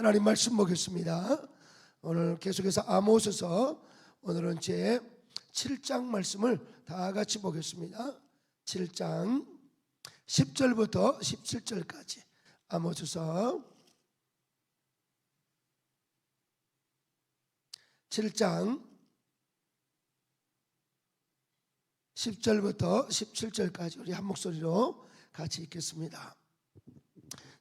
하나님 말씀 보겠습니다. 오늘 계속해서 아모스서 오늘은 제 7장 말씀을 다 같이 보겠습니다. 7장 10절부터 17절까지 아모스서 7장 10절부터 17절까지 우리 한 목소리로 같이 읽겠습니다.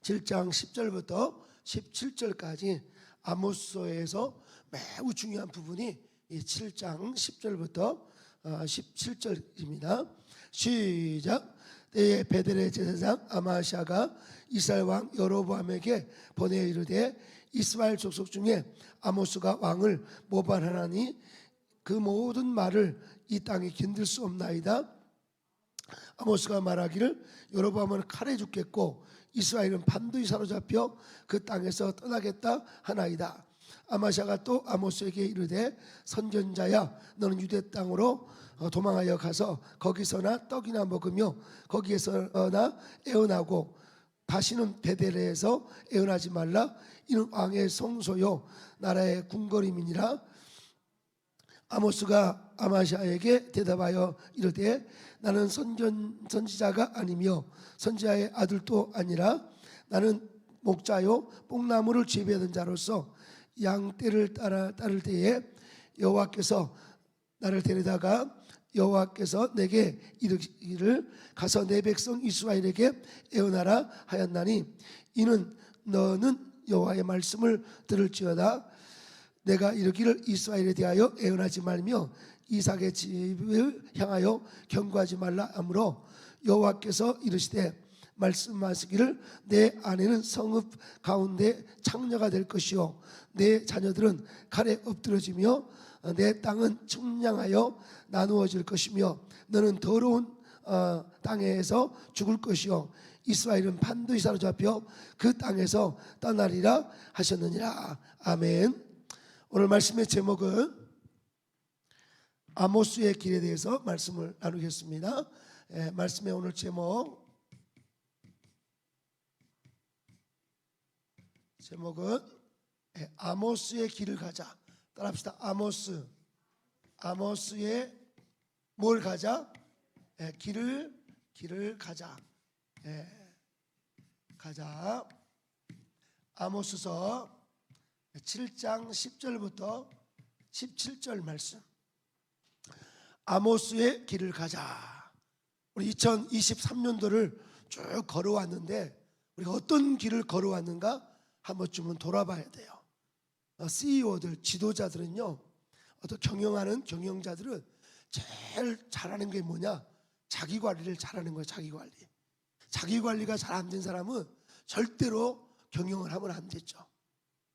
7장 10절부터 17절까지 아모스서에서 매우 중요한 부분이 이 7장 10절부터 17절입니다. 시작. 때에 베델의 제사장 아마샤가 이스라엘 왕 여로보암에게 보내 이르되 이스라엘 족속 중에 아모스가 왕을 모발하나니 그 모든 말을 이 땅에 견딜 수 없나이다. 아모스가 말하기를 여로보암은 칼에 죽겠고 이스라엘은 반드시 사로잡혀 그 땅에서 떠나겠다 하나이다. 아마샤가 또 아모스에게 이르되 선견자야 너는 유대 땅으로 어, 도망하여 가서 거기서나 떡이나 먹으며 거기에서나 애원하고 다시는 베델에서 애원하지 말라 이는 왕의 성소요 나라의 궁궐임이니라 아모스가 아마샤에게 대답하여 이르되 나는 선전 선지자가 아니며 선지자의 아들도 아니라 나는 목자요 뽕나무를 재배하던 자로서 양 떼를 따라 따를 때에 여호와께서 나를 데려다가 여호와께서 내게 이르기를 가서 내 백성 이스라엘에게 애원하라 하였나니 이는 너는 여호와의 말씀을 들을지어다 내가 이르기를 이스라엘에 대하여 애원하지 말며 이삭의 집을 향하여 경고하지 말라 하므로 여호와께서 이르시되 말씀하시기를 내 아내는 성읍 가운데 창녀가 될 것이요 내 자녀들은 칼에 엎드러지며 내 땅은 측량하여 나누어질 것이며 너는 더러운 어, 땅에서 죽을 것이요 이스라엘은 반드시 사로잡혀 그 땅에서 떠나리라 하셨느니라 아멘. 오늘 말씀의 제목은 아모스의 길에 대해서 말씀을 나누겠습니다. 예, 말씀의 오늘 제목 제목은 예, 아모스의 길을 가자. 따라합시다. 아모스. 아모스의 뭘 가자? 예, 길을 길을 가자. 예, 가자. 아모스서 7장 10절부터 17절 말씀. 아모스의 길을 가자. 우리 2023년도를 쭉 걸어왔는데 우리가 어떤 길을 걸어왔는가 한 번쯤은 돌아봐야 돼요. 어, CEO들, 지도자들은요, 어떤 경영하는 경영자들은 제일 잘하는 게 뭐냐? 자기 관리를 잘하는 거예요. 자기 관리. 자기 관리가 잘 안 된 사람은 절대로 경영을 하면 안 되죠.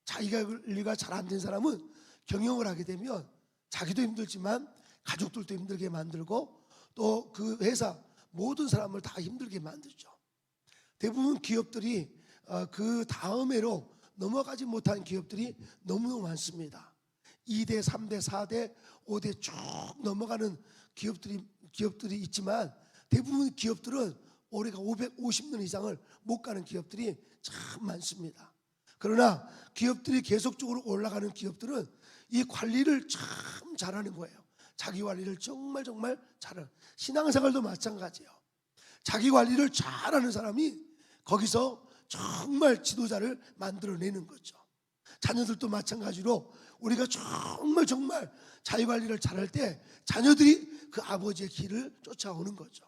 자기 관리가 잘 안 된 사람은 경영을 하게 되면 자기도 힘들지만 가족들도 힘들게 만들고 또 그 회사 모든 사람을 다 힘들게 만들죠. 대부분 기업들이 어, 그 다음에로 넘어가지 못한 기업들이 너무너무 많습니다. 2대, 3대, 4대, 5대 쭉 넘어가는 기업들이 기업들이 있지만 대부분 기업들은 올해가 550년 이상을 못 가는 기업들이 참 많습니다. 그러나 기업들이 계속적으로 올라가는 기업들은 이 관리를 참 잘하는 거예요. 자기 관리를 정말 정말 잘하는 신앙생활도 마찬가지예요. 자기 관리를 잘하는 사람이 거기서 정말 지도자를 만들어내는 거죠. 자녀들도 마찬가지로 우리가 정말 정말 자기 관리를 잘할 때 자녀들이 그 아버지의 길을 쫓아오는 거죠.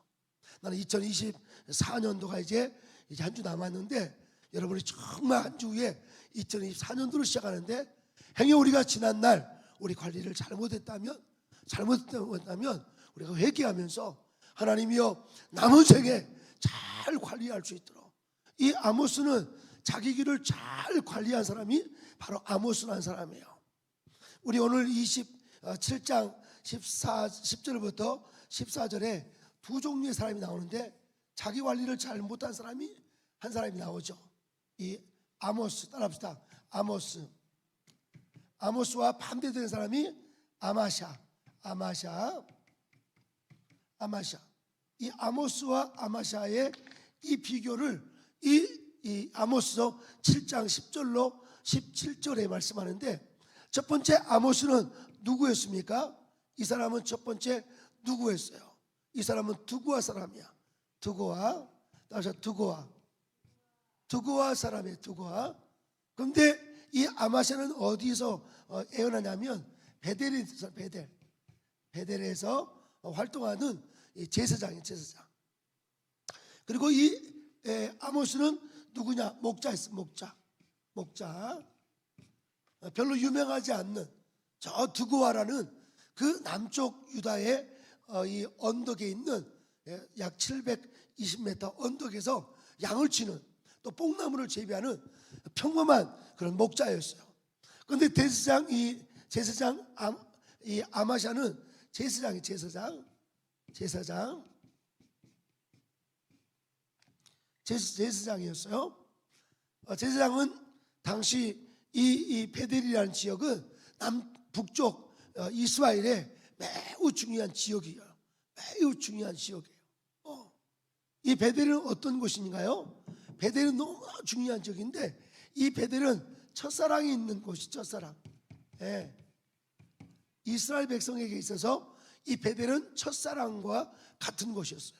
나는 2024년도가 이제 이제 한 주 남았는데 여러분이 정말 한주 후에 2024년도를 시작하는데 행여 우리가 지난 날 우리 관리를 잘못했다면 잘못했다면 우리가 회개하면서 하나님이여 남은 생에 잘 관리할 수 있도록 이 아모스는 자기 길을 잘 관리한 사람이 바로 아모스라는 사람이에요. 우리 오늘 27장 14 10절부터 14절에 두 종류의 사람이 나오는데 자기 관리를 잘 못한 사람이 한 사람이 나오죠. 이 아모스 따라합시다. 아모스. 아모스와 반대되는 사람이 아마샤. 아마샤. 아마샤. 이 아모스와 아마샤의 이 비교를 이, 이 아모스서 7장 10절로 17절에 말씀하는데 첫 번째 아모스는 누구였습니까? 이 사람은 첫 번째 누구였어요? 이 사람은 두고아 사람이야. 두고아. 다시 두고아. 두고아 사람이에요. 두고아. 근데 이 아마샤는 어디서 어, 애어나냐면 베델에서 베델. 베델에서 어, 활동하는 이 제사장이에요. 제사장. 그리고 이 에, 아모스는 누구냐? 목자였어. 목자. 목자. 어, 별로 유명하지 않는 저 두고아라는 그 남쪽 유다의 어, 이 언덕에 있는 예, 약 720m 언덕에서 양을 치는 또 뽕나무를 재배하는 평범한 그런 목자였어요. 그런데 제사장 이 제사장 아, 이 아마샤는 제사장이 제사장 제사장 제사- 제사장이었어요. 어, 제사장은 당시 이, 이 베델이라는 지역은 남북쪽 어, 이스라엘의 매우 중요한 지역이에요. 매우 중요한 지역이에요. 어. 이 베델은 어떤 곳인가요? 베델은 너무 중요한 지역인데 이 베델은 첫사랑이 있는 곳이 첫사랑. 예. 이스라엘 백성에게 있어서 이 베델은 첫사랑과 같은 곳이었어요.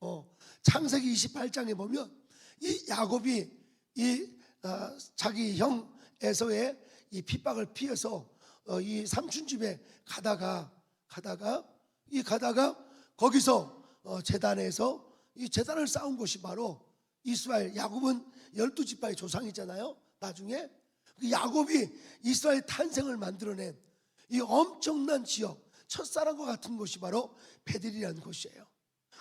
어, 창세기 28장에 보면 이 야곱이 이 어, 자기 형 에서의 이 핍박을 피해서 어, 이 삼촌 집에 가다가 가다가 이 가다가 거기서 어, 재단에서 이 재단을 쌓은 곳이 바로 이스라엘 야곱은 열두 지파의 조상이잖아요. 나중에 그 야곱이 이스라엘 탄생을 만들어낸 이 엄청난 지역 첫사랑과 같은 곳이 바로 베델이라는 곳이에요.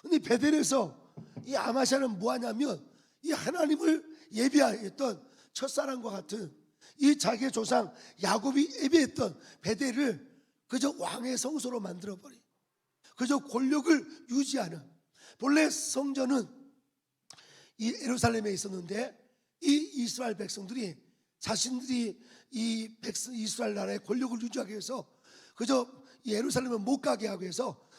근데 베델에서 이 아마샤는 뭐하냐면 이 하나님을 예비하였던 첫사랑과 같은 이 자기의 조상 야곱이 예비했던 베델을 그저 왕의 성소로 만들어 버린 그저 권력을 유지하는 본래 성전은 이 예루살렘에 있었는데 이 이스라엘 백성들이 자신들이 이 백성 이스라엘 나라의 권력을 유지하기 위해서 그저 이 예루살렘을 못 가게 하기 위해서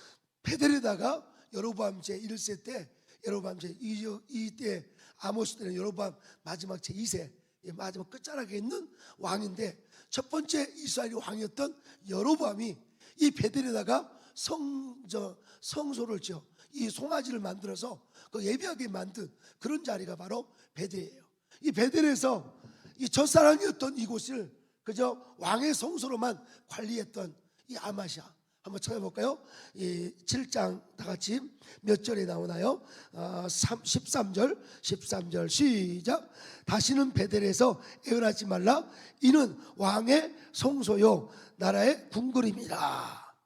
베델에다가 여로보암 제 1세 때 여로보암 제 2때 아모스 때는 여로보암 마지막 제 2세 마지막 끝자락에 있는 왕인데 첫 번째 이스라엘의 왕이었던 여로보암이 이 베델에다가 성저 성소를 지어 이 송아지를 만들어서 그 예비하게 만든 그런 자리가 바로 베델이에요. 이 베델에서 이 첫사랑이었던 이곳을 그저 왕의 성소로만 관리했던 이 아마샤 한번 찾아볼까요? 이 7장 다 같이 몇 절에 나오나요? 어, 3, 13절 13절 시작 다시는 베델에서 애원하지 말라 이는 왕의 성소요 나라의 궁궐입니다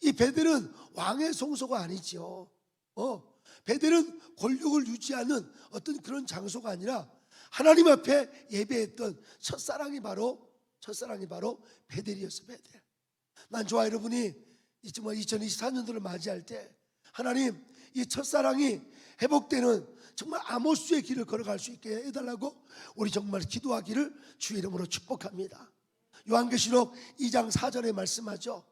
이 베델은 왕의 성소가 아니지요 어, 베델은 권력을 유지하는 어떤 그런 장소가 아니라 하나님 앞에 예배했던 첫사랑이 바로 첫사랑이 바로 베델이었어 베델 난 좋아 여러분이 이 정말 2024년도를 맞이할 때 하나님 이 첫사랑이 회복되는 정말 아모스의 길을 걸어갈 수 있게 해달라고 우리 정말 기도하기를 주 이름으로 축복합니다. 요한계시록 2장 4절에 말씀하죠.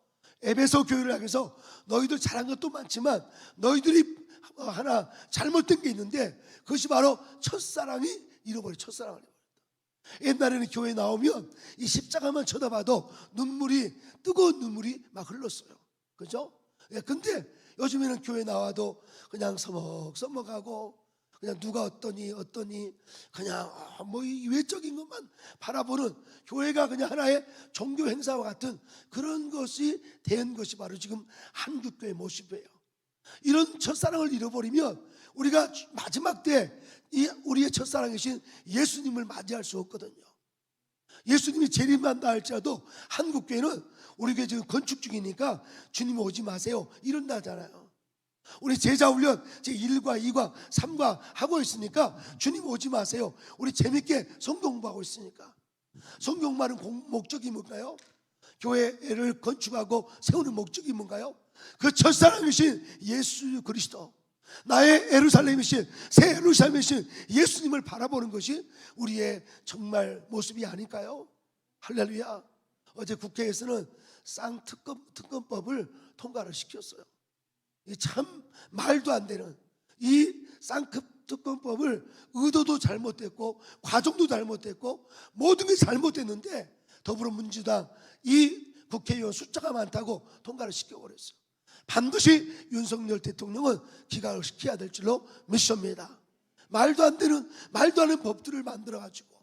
에베소 교회를 향해서 너희들 잘한 것도 많지만 너희들이 하나 잘못된 게 있는데 그것이 바로 첫사랑이 잃어버려 첫사랑을 잃어버렸다. 옛날에는 교회 나오면 이 십자가만 쳐다봐도 눈물이 뜨거운 눈물이 막 흘렀어요. 그죠? 예, 근데 요즘에는 교회 나와도 그냥 서먹서먹하고 그냥 누가 어떠니 어떠니 그냥 아, 뭐이 외적인 것만 바라보는 교회가 그냥 하나의 종교 행사와 같은 그런 것이 된 것이 바로 지금 한국 교회 모습이에요. 이런 첫사랑을 잃어버리면 우리가 마지막 때이 우리의 첫사랑이신 예수님을 맞이할 수 없거든요. 예수님이 재림한다 할지라도 한국 교회는 우리 교회 지금 건축 중이니까 주님 오지 마세요. 이런다잖아요. 우리 제자 훈련 제 1과 2과 3과 하고 있으니까 주님 오지 마세요. 우리 재밌게 성경 공부하고 있으니까. 성경 말은 목적이 뭔가요? 교회를 건축하고 세우는 목적이 뭔가요? 그 첫사랑이신 예수 그리스도 나의 에루살렘이신 새 에루살렘이신 예수님을 바라보는 것이 우리의 정말 모습이 아닐까요? 할렐루야. 어제 국회에서는 쌍특검 특검법을 통과를 시켰어요. 이참 말도 안 되는 이 쌍급 특검법을 의도도 잘못됐고 과정도 잘못됐고 모든 게 잘못됐는데 더불어민주당 이 국회의원 숫자가 많다고 통과를 시켜버렸어요. 반드시 윤석열 대통령은 기각을 시켜야 될 줄로 믿습니다. 말도 안 되는 말도 안 되는 법들을 만들어 가지고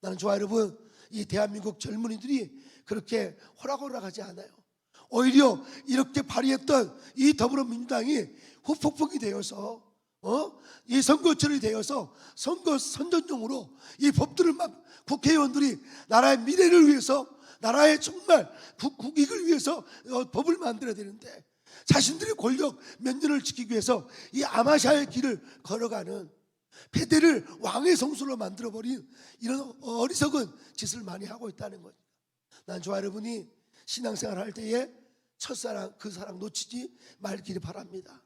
나는 좋아 여러분 이 대한민국 젊은이들이 그렇게 호락호락하지 않아요. 오히려 이렇게 발의했던 이 더불어민주당이 후폭풍이 되어서 어? 이 선거철이 되어서 선거 선전용으로 이 법들을 막 국회의원들이 나라의 미래를 위해서 나라의 정말 국, 국익을 위해서 어, 법을 만들어야 되는데 자신들의 권력 몇 년을 지키기 위해서 이 아마샤의 길을 걸어가는 패대를 왕의 성수로 만들어버린 이런 어리석은 짓을 많이 하고 있다는 거죠. 난 저와 여러분이 신앙생활 할 때에 첫사랑 그 사랑 놓치지 말기를 바랍니다.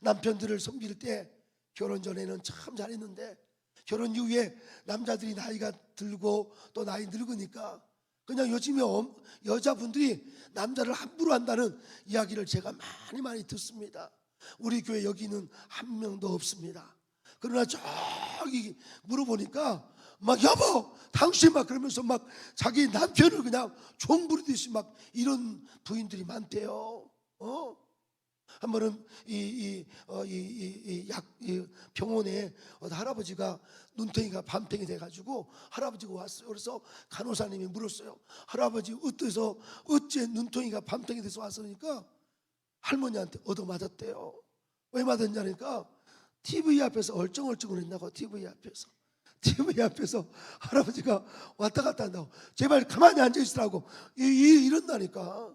남편들을 섬길 때 결혼 전에는 참 잘했는데 결혼 이후에 남자들이 나이가 들고 또 나이 늙으니까 그냥 요즘에 엄- 여자분들이 남자를 함부로 한다는 이야기를 제가 많이 많이 듣습니다. 우리 교회 여기는 한 명도 없습니다. 그러나 저기 물어보니까 막 여보 당신 막 그러면서 막 자기 남편을 그냥 종 부리듯이 막 이런 부인들이 많대요. 어? 한 번은 어, 이이약 병원에 어떤 할아버지가 눈탱이가 밤탱이 돼가지고 할아버지가 왔어요. 그래서 간호사님이 물었어요. 할아버지 어때서 어째 눈탱이가 밤탱이 돼서 왔으니까 할머니한테 얻어 맞았대요. 왜 맞았냐니까 TV 앞에서 얼쩡얼쩡을 했나고 TV 앞에서 TV 앞에서 할아버지가 왔다 갔다 한다고 제발 가만히 앉아 있으라고 이, 이, 이런다니까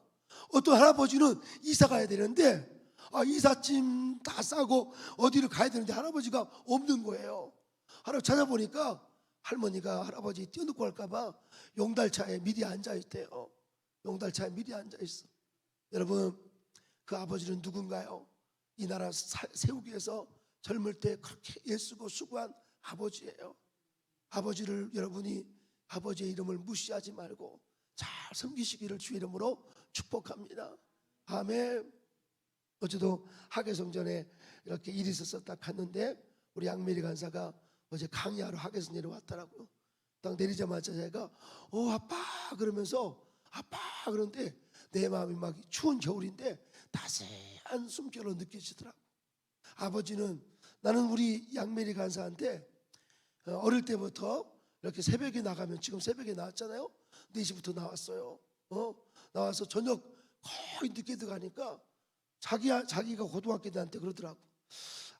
어떤 할아버지는 이사 가야 되는데 아, 이삿짐 다 싸고 어디를 가야 되는데 할아버지가 없는 거예요. 할아버지 찾아보니까 할머니가 할아버지 뛰어놓고 할까봐 용달차에 미리 앉아 있대요. 용달차에 미리 앉아 있어. 여러분 그 아버지는 누군가요? 이 나라 사- 세우기 위해서 젊을 때 그렇게 애쓰고 수고한 아버지예요. 아버지를 여러분이 아버지의 이름을 무시하지 말고 잘 섬기시기를 주 이름으로 축복합니다. 아멘. 어제도 하계성전에 이렇게 일이 있어서 딱 갔는데 우리 양메리 간사가 어제 강의하러 하계성 내려왔더라고요. 딱 내리자마자 제가 어 아빠 그러면서 아빠 그런데 내 마음이 막 추운 겨울인데 따스한 숨결로 느껴지더라고. 아버지는 나는 우리 양메리 간사한테 어, 어릴 때부터 이렇게 새벽에 나가면 지금 새벽에 나왔잖아요. 4시부터 나왔어요. 어? 나와서 저녁 거의 늦게 들어가니까 자기 자기가 고등학교 때한테 그러더라고.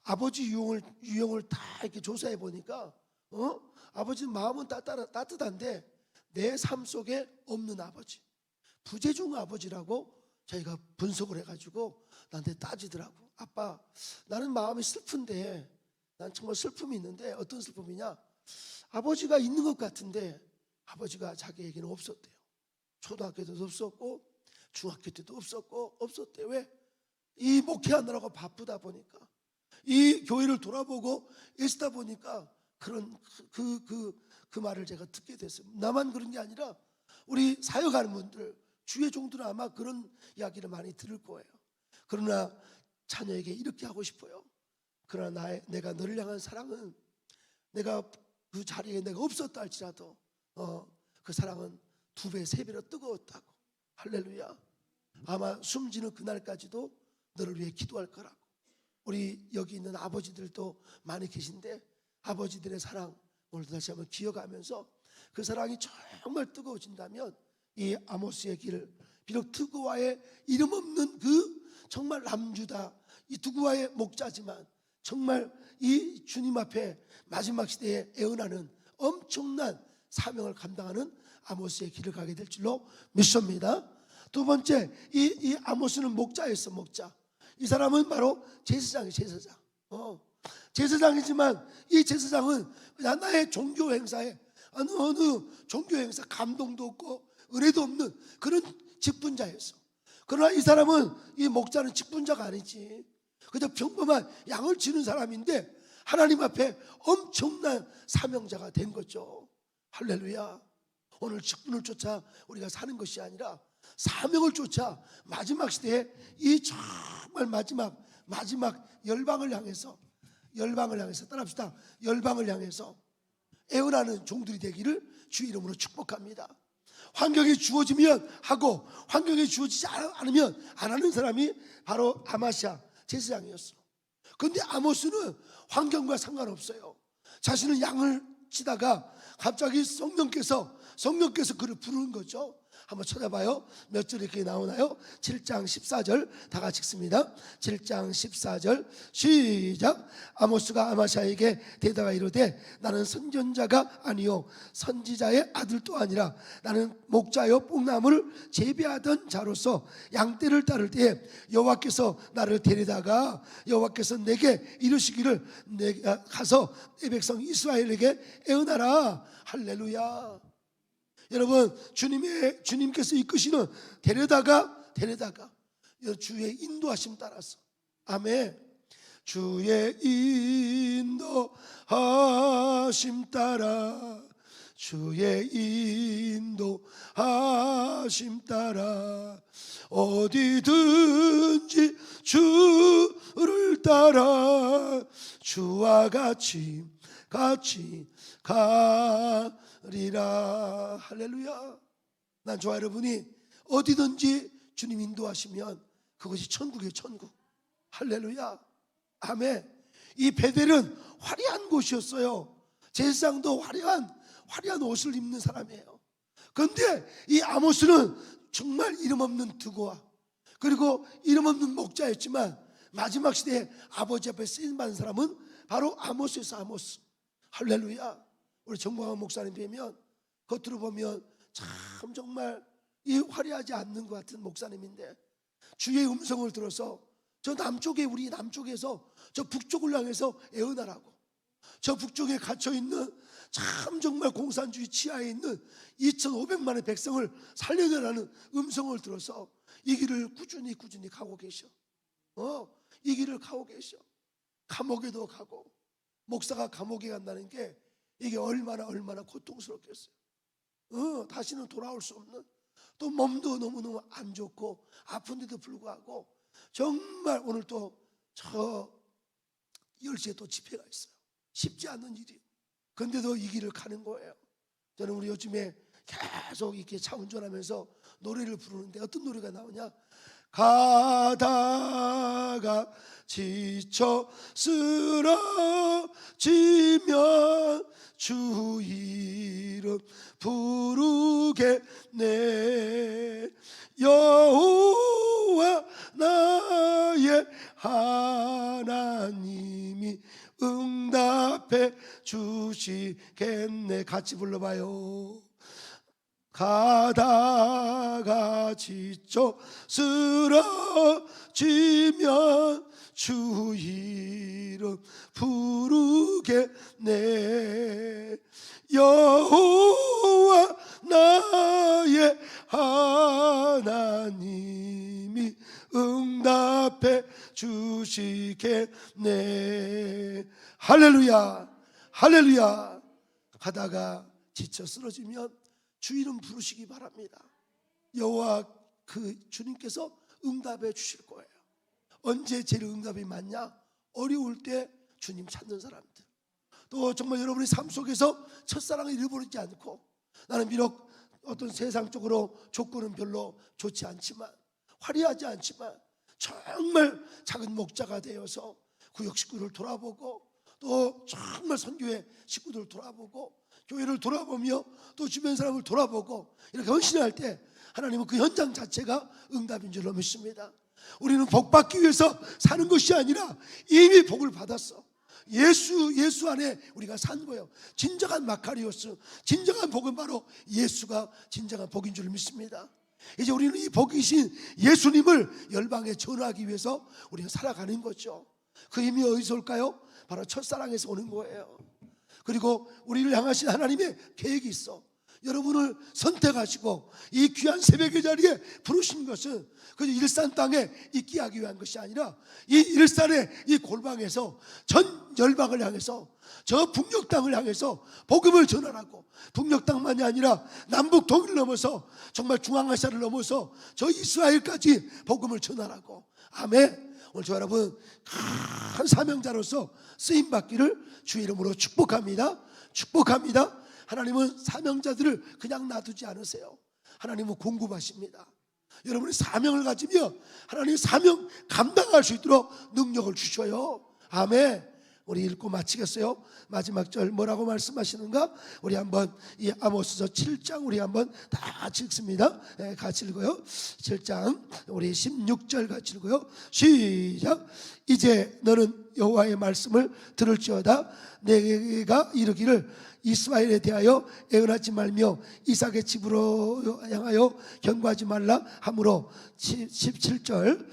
아버지 유형을 유형을 다 이렇게 조사해 보니까 어? 아버지 마음은 따따라, 따뜻한데 내 삶 속에 없는 아버지. 부재중 아버지라고 저희가 분석을 해 가지고 나한테 따지더라고. 아빠, 나는 마음이 슬픈데, 난 정말 슬픔이 있는데 어떤 슬픔이냐? 아버지가 있는 것 같은데 아버지가 자기에게는 없었대요. 초등학교 때도 없었고 중학교 때도 없었고 없었대. 왜? 이 목회하느라고 바쁘다 보니까 이 교회를 돌아보고 애쓰다 보니까 그런 그그 그 말을 제가 듣게 됐어요. 나만 그런 게 아니라 우리 사역하는 분들 주의 종들은 아마 그런 이야기를 많이 들을 거예요. 그러나 자녀에게 이렇게 하고 싶어요. 그러나 나의 내가 너를 향한 사랑은 내가 그 자리에 내가 없었다 할지라도 어, 그 사랑은 두 배, 세 배로 뜨거웠다고. 할렐루야. 아마 숨지는 그날까지도 너를 위해 기도할 거라고. 우리 여기 있는 아버지들도 많이 계신데 아버지들의 사랑 오늘도 다시 한번 기억하면서 그 사랑이 정말 뜨거워진다면 이 아모스의 길을 비록 두구와의 이름 없는 그 정말 남주다 이 두구와의 목자지만 정말 이 주님 앞에 마지막 시대에 애원하는 엄청난 사명을 감당하는 아모스의 길을 가게 될 줄로 믿습니다. 두 번째 이, 이 아모스는 목자였어 목자. 이 사람은 바로 제사장이 제사장. 어. 제사장이지만 이 제사장은 나의 종교 행사에 어느 어느 종교 행사 감동도 없고 은혜도 없는 그런 직분자였어. 그러나 이 사람은 이 목자는 직분자가 아니지. 그저 평범한 양을 치는 사람인데 하나님 앞에 엄청난 사명자가 된 거죠. 할렐루야. 오늘 직분을 쫓아 우리가 사는 것이 아니라 사명을 쫓아 마지막 시대에 이 정말 마지막 마지막 열방을 향해서 열방을 향해서 따라합시다. 열방을 향해서 애원하는 종들이 되기를 주 이름으로 축복합니다. 환경이 주어지면 하고 환경이 주어지지 않- 않으면 안 하는 사람이 바로 아마시아 제사장이었어. 근데 아모스는 환경과 상관없어요. 자신은 양을 치다가 갑자기 성령께서 성령께서 그를 부르는 거죠. 한번 찾아봐요. 몇절 이렇게 나오나요? 7장 14절 다 같이 읽습니다. 7장 14절 시작. 아모스가 아마샤에게 대다가 이르되 나는 선전자가 아니요 선지자의 아들도 아니라 나는 목자여 뽕나무를 재배하던 자로서 양떼를 따를 때에 여호와께서 나를 데리다가 여호와께서 내게 이르시기를 내가 가서 내 백성 이스라엘에게 애원하라 할렐루야. 여러분 주님의 주님께서 이끄시는 데려다가 데려다가 주의 인도하심 따라서. 아멘. 주의 인도하심 따라. 주의 인도하심 따라. 어디든지 주를 따라. 주와 같이 같이 가 리라. 할렐루야. 난 저와 여러분이. 어디든지 주님 인도하시면 그것이 천국이에요 천국. 할렐루야. 아멘. 이 베델은 화려한 곳이었어요. 제사장도 화려한 화려한 옷을 입는 사람이에요. 그런데 이 아모스는 정말 이름 없는 두고와 그리고 이름 없는 목자였지만 마지막 시대에 아버지 앞에 쓰임 받은 사람은 바로 아모스에서 아모스. 할렐루야 우리 정광환 목사님 뵈면 겉으로 보면 참 정말 이 화려하지 않는 것 같은 목사님인데 주의 음성을 들어서 저 남쪽에 우리 남쪽에서 저 북쪽을 향해서 애원하라고 저 북쪽에 갇혀 있는 참 정말 공산주의 치하에 있는 2,500만의 백성을 살려내라는 음성을 들어서 이 길을 꾸준히 꾸준히 가고 계셔. 어, 이 길을 가고 계셔. 감옥에도 가고 목사가 감옥에 간다는 게 이게 얼마나 얼마나 고통스럽겠어요. 어, 다시는 돌아올 수 없는 또 몸도 너무너무 안 좋고 아픈데도 불구하고 정말 오늘 또 저 10시에 또 집회가 있어요. 쉽지 않은 일이에요. 근데도 이 길을 가는 거예요. 저는 우리 요즘에 계속 이렇게 차 운전하면서 노래를 부르는데 어떤 노래가 나오냐? 가다가 지쳐 쓰러지면 주 이름 부르겠네. 여호와 나의 하나님이 응답해 주시겠네. 같이 불러봐요 가다가 지쳐 쓰러지면 주 이름 부르겠네. 여호와 나의 하나님이 응답해 주시겠네. 할렐루야 할렐루야. 가다가 지쳐 쓰러지면 주 이름 부르시기 바랍니다. 여호와 그 주님께서 응답해 주실 거예요. 언제 제일 응답이 많냐? 어려울 때 주님 찾는 사람들. 또 정말 여러분의 삶 속에서 첫사랑을 잃어버리지 않고 나는 비록 어떤 세상 적으로 조건은 별로 좋지 않지만 화려하지 않지만 정말 작은 목자가 되어서 구역 식구를 돌아보고 또 정말 선교회 식구들을 돌아보고 교회를 돌아보며 또 주변 사람을 돌아보고 이렇게 헌신할 때 하나님은 그 현장 자체가 응답인 줄로 믿습니다. 우리는 복 받기 위해서 사는 것이 아니라 이미 복을 받았어. 예수 예수 안에 우리가 산 거예요. 진정한 마카리오스, 진정한 복은 바로 예수가 진정한 복인 줄 믿습니다. 이제 우리는 이 복이신 예수님을 열방에 전하기 위해서 우리가 살아가는 거죠. 그 힘이 어디서 올까요? 바로 첫사랑에서 오는 거예요. 그리고 우리를 향하신 하나님의 계획이 있어. 여러분을 선택하시고 이 귀한 새벽의 자리에 부르신 것은 그 일산 땅에 있게 하기 위한 것이 아니라 이 일산의 이 골방에서 전 열방을 향해서 저 북녘 땅을 향해서 복음을 전하라고. 북녘 땅만이 아니라 남북 동을 넘어서 정말 중앙아시아를 넘어서 저 이스라엘까지 복음을 전하라고. 아멘 오늘 저 여러분 큰 사명자로서 쓰임 받기를 주 이름으로 축복합니다. 축복합니다. 하나님은 사명자들을 그냥 놔두지 않으세요. 하나님은 공급하십니다. 여러분이 사명을 가지며 하나님 사명 감당할 수 있도록 능력을 주셔요. 아멘. 우리 읽고 마치겠어요. 마지막 절 뭐라고 말씀하시는가? 우리 한번 이 아모스서 7장 우리 한번 다 읽습니다. 예, 같이 읽어요. 7장 우리 16절 같이 읽어요. 시작. 이제 너는 여호와의 말씀을 들을지어다. 내가 이르기를 이스라엘에 대하여 애언하지 말며 이삭의 집으로 향하여 경고하지 말라 하므로 17절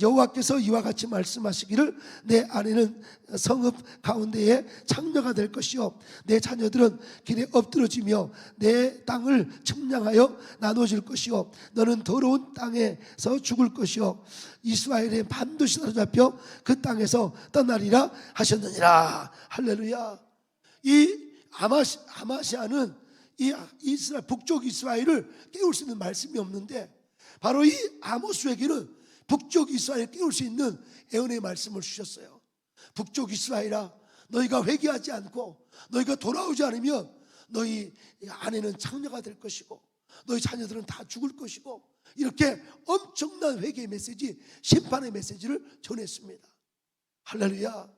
여호와께서 이와 같이 말씀하시기를 내 아내는 성읍 가운데에 창녀가 될 것이요 내 자녀들은 길에 엎드러지며 내 땅을 측량하여 나눠질 것이요 너는 더러운 땅에서 죽을 것이요 이스라엘에 반드시 사로잡혀 그 땅에서 떠나리라 하셨느니라 할렐루야 이 아마시, 아마시아는 이 이스라엘 북쪽 이스라엘을 깨울 수 있는 말씀이 없는데 바로 이 아모스에게는 북쪽 이스라엘 깨울 수 있는 애언의 말씀을 주셨어요. 북쪽 이스라엘아 너희가 회개하지 않고 너희가 돌아오지 않으면 너희 아내는 창녀가 될 것이고 너희 자녀들은 다 죽을 것이고 이렇게 엄청난 회개의 메시지 심판의 메시지를 전했습니다. 할렐루야.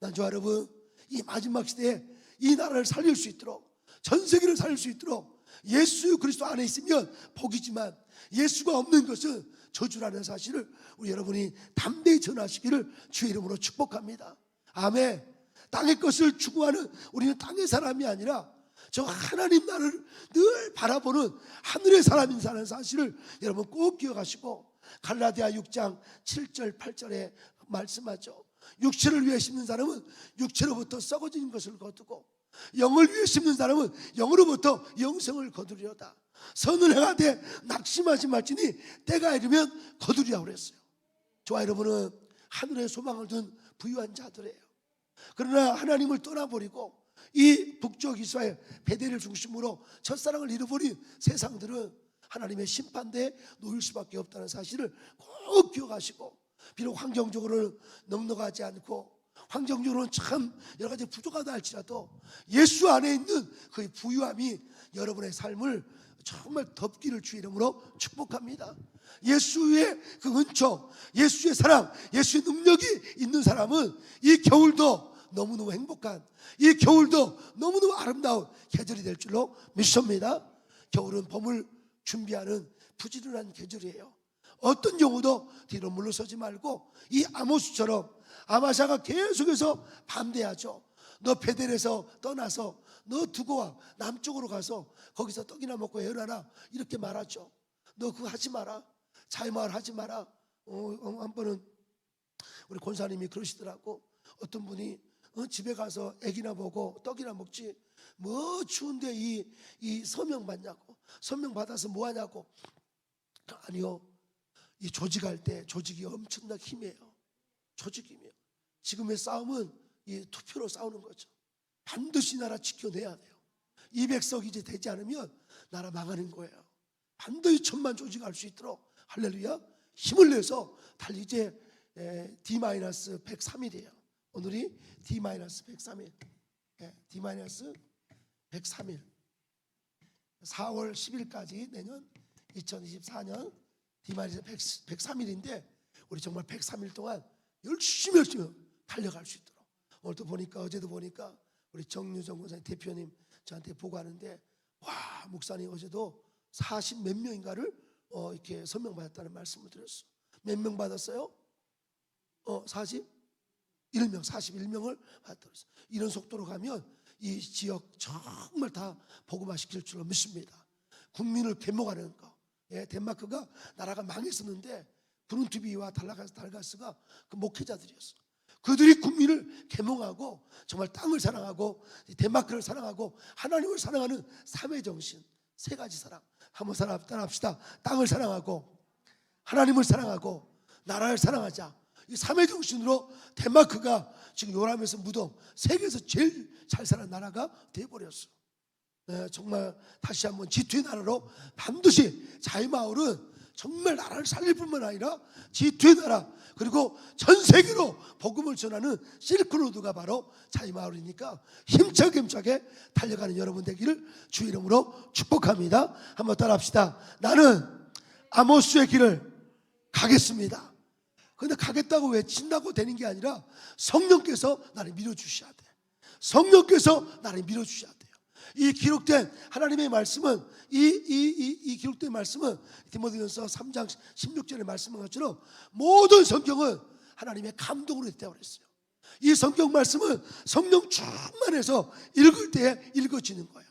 난저 여러분 이 마지막 시대에 이 나라를 살릴 수 있도록 전 세계를 살릴 수 있도록 예수 그리스도 안에 있으면 복이지만 예수가 없는 것은 저주라는 사실을 우리 여러분이 담대히 전하시기를 주의 이름으로 축복합니다. 아멘. 땅의 것을 추구하는 우리는 땅의 사람이 아니라 저 하나님 나라를 늘 바라보는 하늘의 사람인 사는 사실을 여러분 꼭 기억하시고 갈라디아 6장 7절 8절에 말씀하죠. 육체를 위해 심는 사람은 육체로부터 썩어진 것을 거두고 영을 위해 심는 사람은 영으로부터 영생을 거두리로다. 선을 행하되 낙심하지 말지니 때가 이르면 거두리라 그랬어요. 저와 여러분은 하늘의 소망을 둔 부유한 자들이에요. 그러나 하나님을 떠나버리고 이 북쪽 이스라엘 베델을 중심으로 첫사랑을 잃어버린 세상들은 하나님의 심판대에 놓일 수밖에 없다는 사실을 꼭 기억하시고 비록 환경적으로는 넉넉하지 않고 환경적으로는 참 여러 가지 부족하다 할지라도 예수 안에 있는 그 부유함이 여러분의 삶을 정말 덮기를 주 이름으로 축복합니다. 예수의 그 은총, 예수의 사랑, 예수의 능력이 있는 사람은 이 겨울도 너무너무 행복한 이 겨울도 너무너무 아름다운 계절이 될 줄로 믿습니다. 겨울은 봄을 준비하는 부지런한 계절이에요. 어떤 경우도 뒤로 물러서지 말고 이 아모스처럼 아마샤가 계속해서 반대하죠. 너 베델에서 떠나서 너 두고 와 남쪽으로 가서 거기서 떡이나 먹고 애어나라 이렇게 말하죠. 너 그거 하지 마라. 자유마을 하지 마라. 어, 어, 한 번은 우리 권사님이 그러시더라고. 어떤 분이 어, 집에 가서 애기나 보고 떡이나 먹지. 뭐 추운데 이, 이 서명 받냐고. 서명 받아서 뭐 하냐고. 아니요. 이 조직할 때 조직이 엄청나게 힘이에요. 조직이 힘이에요 지금의 싸움은 이 투표로 싸우는 거죠. 반드시 나라 지켜내야 돼요. 200석 이제 되지 않으면 나라 망하는 거예요. 반드시 천만 조직할 수 있도록 할렐루야. 힘을 내서 달리 이제 D-103일이에요 오늘이 D-103일 예, D-103일 4월 10일까지 내년 2024년 D-103일인데 우리 정말 103일 동안 열심히 열심히 달려갈 수 있도록 오늘도 보니까 어제도 보니까 우리 정유정 권사님 대표님 저한테 보고하는데 와 목사님 어제도 40 몇 명인가를 어, 이렇게 선명받았다는 말씀을 드렸어 몇 명 받았어요? 어 40? 1명 41명을 받았다 그랬어 이런 속도로 가면 이 지역 정말 다 복음화시킬 줄로 믿습니다 국민을 계몽하는 거 예, 덴마크가 나라가 망했었는데 브룬트비와 달라가스 달가스가 그 목회자들이었어. 그들이 국민을 계몽하고 정말 땅을 사랑하고 덴마크를 사랑하고 하나님을 사랑하는 삼의 정신 세 가지 사랑 한번 사람 따라 합시다. 땅을 사랑하고 하나님을 사랑하고 나라를 사랑하자. 이 삼의 정신으로 덴마크가 지금 요람에서 무덤 세계에서 제일 잘 사는 나라가 돼버렸어. 네, 정말 다시 한번 G2의 나라로 반드시 자유마을은 정말 나라를 살릴 뿐만 아니라 지뒤 나라 그리고 전 세계로 복음을 전하는 실크로드가 바로 자이마을이니까 힘차게 힘차게 달려가는 여러분 되기를 주 이름으로 축복합니다. 한번 따라합시다. 나는 아모스의 길을 가겠습니다. 근데 가겠다고 외친다고 되는 게 아니라 성령께서 나를 밀어주셔야 돼. 성령께서 나를 밀어주셔야 돼요. 이 기록된 하나님의 말씀은 이, 이, 이, 이 기록된 말씀은 디모데전서 3장 16절에 말씀한 것처럼 모든 성경은 하나님의 감동으로 있다고 그랬어요. 이 성경 말씀은 성령 충만해서 읽을 때에 읽어지는 거예요.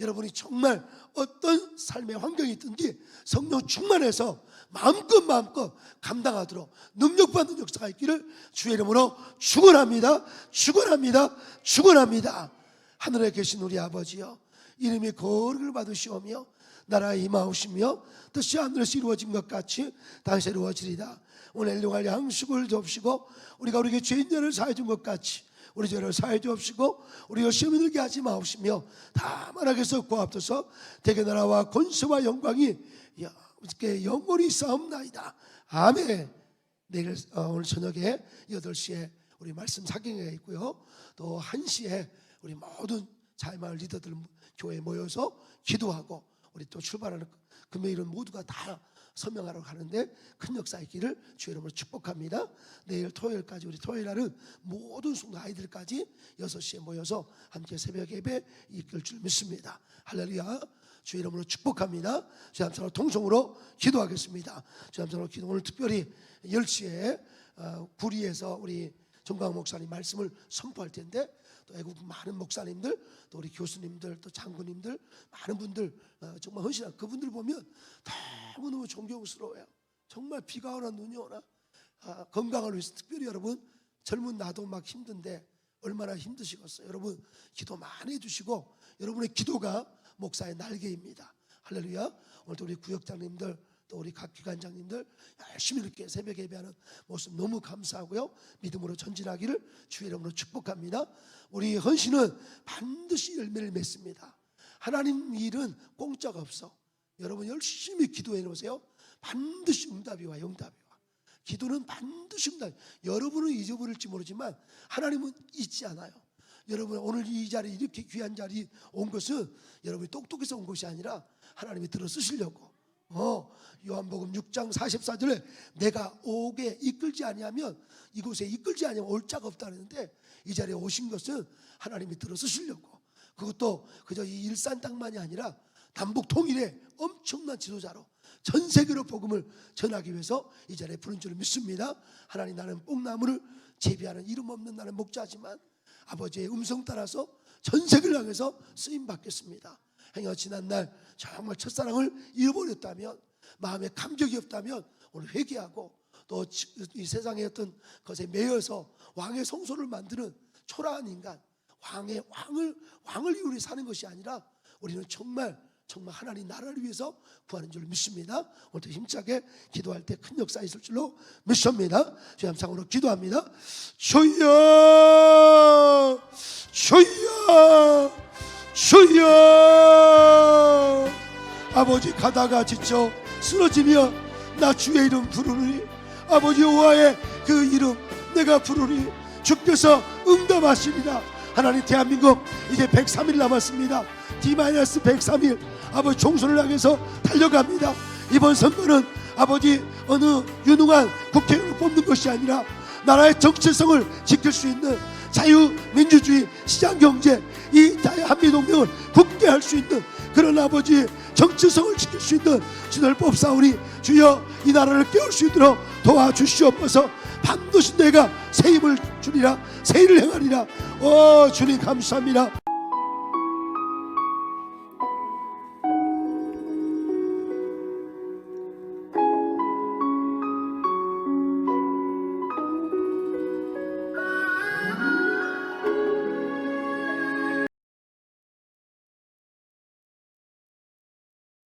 여러분이 정말 어떤 삶의 환경이 있든지 성령 충만해서 마음껏 마음껏 감당하도록 능력받는 역사가 있기를 주의 이름으로 축원합니다. 축원합니다. 축원합니다. 하늘에 계신 우리 아버지여 이름이 거룩을 받으시오며 나라에 임하오시며 뜻이 하늘에서 이루어진 것 같이 땅에서 이루어지리다. 오늘 일용할 양식을 줍시고 우리가 우리에게 죄인들을 사해 준 것 같이 우리 죄를 사해 주옵시고 우리가 시험에 들게 하지 마옵시며 다만 하게서 구합소서. 대개 나라와 권세와 영광이 이렇게 영원히 싸움나이다. 아멘. 내일 어, 오늘 저녁에 8시에 우리 말씀 사경회가 있고요. 또 1시에 우리 모든 자이마을 리더들 교회에 모여서 기도하고 우리 또 출발하는 금요일은 모두가 다 서명하러 가는데 큰 역사 있기를 주의 이름으로 축복합니다. 내일 토요일까지 우리 토요일 날은 모든 성도 아이들까지 6시에 모여서 함께 새벽 예배 이끌 줄 믿습니다. 할렐루야. 주의 이름으로 축복합니다. 주의 함성으로 통성으로 기도하겠습니다. 주의 함성으로 기도 오늘 특별히 10시에 어, 구리에서 우리 정강 목사님 말씀을 선포할 텐데 또 애국 많은 목사님들 또 우리 교수님들 또 장군님들 많은 분들 어, 정말 헌신한 그분들 보면 너무너무 존경스러워요. 정말 비가 오나 눈이 오나 아, 건강을 위해서 특별히 여러분 젊은 나도 막 힘든데 얼마나 힘드시겠어요. 여러분 기도 많이 해주시고 여러분의 기도가 목사의 날개입니다. 할렐루야. 오늘도 우리 구역장님들 또 우리 각 기관장님들 열심히 이렇게 새벽 예배하는 모습 너무 감사하고요. 믿음으로 전진하기를 주의 이름으로 축복합니다. 우리 헌신은 반드시 열매를 맺습니다. 하나님 일은 공짜가 없어. 여러분 열심히 기도해 놓으세요. 반드시 응답이 와, 응답이 와. 기도는 반드시 응답. 여러분은 잊어버릴지 모르지만 하나님은 잊지 않아요. 여러분 오늘 이 자리 이렇게 귀한 자리 온 것은 여러분이 똑똑해서 온 것이 아니라 하나님이 들어 쓰시려고. 어, 요한복음 6장 44절에 내가 오게 이끌지 아니하면 이곳에 이끌지 아니하면 올 자가 없다는데 이 자리에 오신 것은 하나님이 들어 쓰시려고. 그것도 그저 이 일산 땅만이 아니라 남북 통일의 엄청난 지도자로 전 세계로 복음을 전하기 위해서 이 자리에 부른 줄을 믿습니다. 하나님 나는 뽕나무를 재배하는 이름 없는 나는 목자지만 아버지의 음성 따라서 전 세계를 향해서 쓰임 받겠습니다. 행여 지난날 정말 첫사랑을 잃어버렸다면 마음에 감격이 없다면 오늘 회개하고 또 이 세상의 어떤 것에 매여서 왕의 성소를 만드는 초라한 인간 왕의 왕을 왕을 우리 사는 것이 아니라 우리는 정말 정말 하나님 나라를 위해서 구하는 줄 믿습니다. 오늘도 힘차게 기도할 때 큰 역사 있을 줄로 믿습니다. 주의 함상으로 기도합니다. 주여, 주여, 주여. 아버지 가다가 지쳐 쓰러지며 나 주의 이름 부르니 아버지 여호와의 그 이름 내가 부르니 주께서 응답하시리라. 하나님 대한민국 이제 103일 남았습니다. D-103일 아버지 총선을 향해서 달려갑니다. 이번 선거는 아버지 어느 유능한 국회의원을 뽑는 것이 아니라 나라의 정체성을 지킬 수 있는 자유민주주의 시장경제 이 한미동맹을 굳게 할 수 있는 그런 아버지 정체성을 지킬 수 있는 진을 뽑사오니 주여 이 나라를 깨울 수 있도록 도와주시옵소서 반드시 내가 새 힘을 주리라 새 일을 행하리라 오 주님 감사합니다